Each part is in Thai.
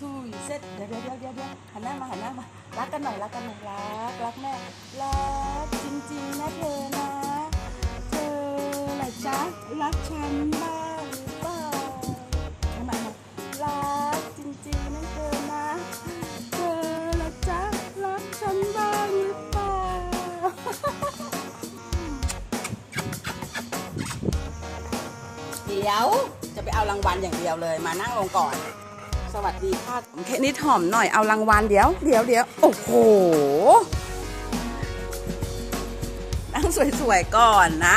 two set เดี๋ยวเดี๋ยวเดี๋ยวเดี๋ยวเดียวหันหน้ามาหันหน้ามารักกันหน่อยรักกันหน่อยรักรักแม่รักจริงๆนะเธอนะเธอล่ะจ๊ะรักฉันบ้างหรือเปล่าเอามารักจริงๆนะเธอนะเธอล่ะจ๊ะรักฉันบ้างหรือเปล่าเดี๋ยวจะไปเอารางวัลอย่างเดียวเลยมานั่งลงก่อน สวัสดีค่ะเคนิดหอมหน่อยเอารางวัลเดี๋ยวเดี๋ยวเดี๋ยวโอ้โหนั่งสวยๆก่อนนะ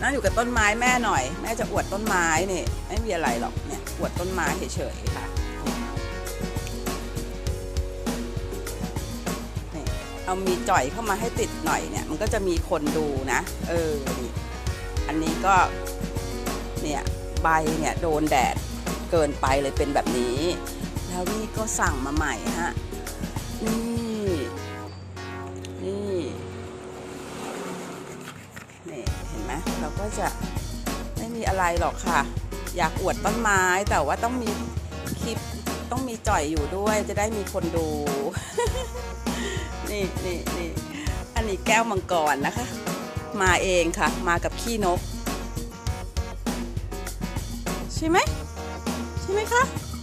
นั่งอยู่กับต้นไม้แม่หน่อย แม่จะอวดต้นไม้นี่ไม่มีอะไรหรอกเนี่ยอวดต้นไม้เฉยๆค่ะนี่เอามีจ่อยเข้ามาให้ติดหน่อยเนี่ย มันก็จะมีคนดูนะ เออนี่อันนี้ก็เนี่ยใบเนี่ยโดนแดด เกินไปเลยเป็นแบบนี้ แล้วนี่ก็สั่งมาใหม่ฮะ นี่ นี่นี่เห็นไหมเราก็จะไม่มีอะไรหรอกค่ะ อยากอวดต้นไม้แต่ว่าต้องมีคลิปต้องมีจ่อยอยู่ด้วยจะได้มีคนดู นี่นี่นี่อันนี้แก้วมังกรนะคะ มาเองค่ะ มากับขี้นก ใช่ไหม ไหมคะ